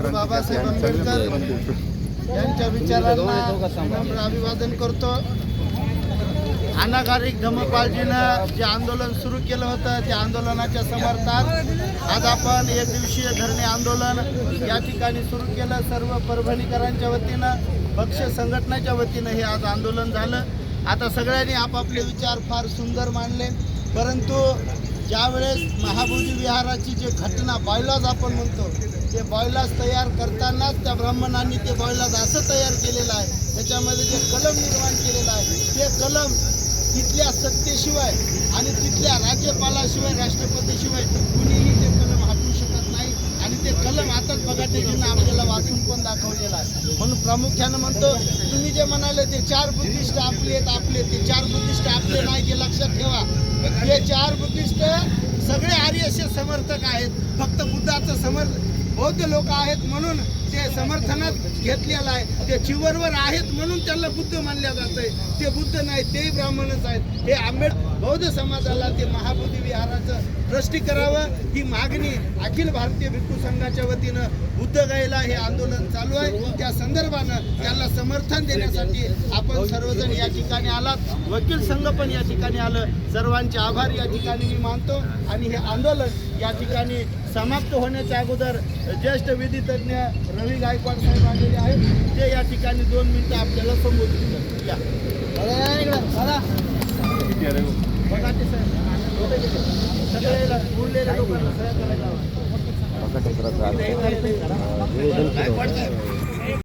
बाबासाहेब आंबेडकर यांच्या विचारांना अभिवादन करतो. अनागारिक धमपालजीनं जे आंदोलन सुरू केलं होतं त्या आंदोलनाच्या समर्थात आज आपण एक दिवसीय धरणे आंदोलन या ठिकाणी सुरू केलं. सर्व परभणीकरांच्या वतीनं पक्ष संघटनेच्या वतीनं हे आज आंदोलन झालं. आता सगळ्यांनी आपापले विचार फार सुंदर मांडले. परंतु ज्यावेळेस महाबोधी विहाराची जे घटना बॉयलॉज आपण म्हणतो ते बॉयलॉज तयार करतानाच त्या ब्राह्मणांनी ते बॉयलॉज असं तयार केलेलं आहे. त्याच्यामध्ये जे कलम निर्माण केलेलं आहे ते कलम तिथल्या सत्तेशिवाय आणि तिथल्या राज्यपालाशिवाय राष्ट्रपतीशिवाय कुणीही ते कलम हटवू शकत नाही. आणि ते कलम आताच बघाटेजींना आपल्याला वाचून पण दाखवलेलं आहे. म्हणून प्रामुख्यानं म्हणतो तुम्ही जे म्हणाले ते चार बुद्धिस्ट आपले आहेत आपले ते चार बुद्धिष्ट आपले नाही ते लक्षात ठेवा. बुद्धाचं समर्थ बौद्ध लोक आहेत म्हणून ते समर्थनात घेतलेलं आहे. ते चिवरवर आहेत म्हणून त्यांना बुद्ध मानल्या जातंय. ते बुद्ध नाही तेही ब्राह्मणच आहेत. हे आंबेड बौद्ध समाजाला ते महाबोधी विहारात ट्रस्टी करावं ही मागणी अखिल भारतीय भिक्खू संघाच्या वतीनं बुद्ध गायला हे आंदोलन चालू आहे. त्या संदर्भानं त्याला समर्थन देण्यासाठी आपण सर्वजण या ठिकाणी आलात. वकील संघ पण या ठिकाणी आलं. सर्वांचे आभार या ठिकाणी मी मानतो. आणि हे आंदोलन या ठिकाणी समाप्त होण्याच्या अगोदर ज्येष्ठ विधी तज्ज्ञ रवी गायकवाड साहेब आलेले आहेत. ते या ठिकाणी दोन मिनिटं आपल्याला संबोधित करतील. या. बघा ते साहेब लोकांना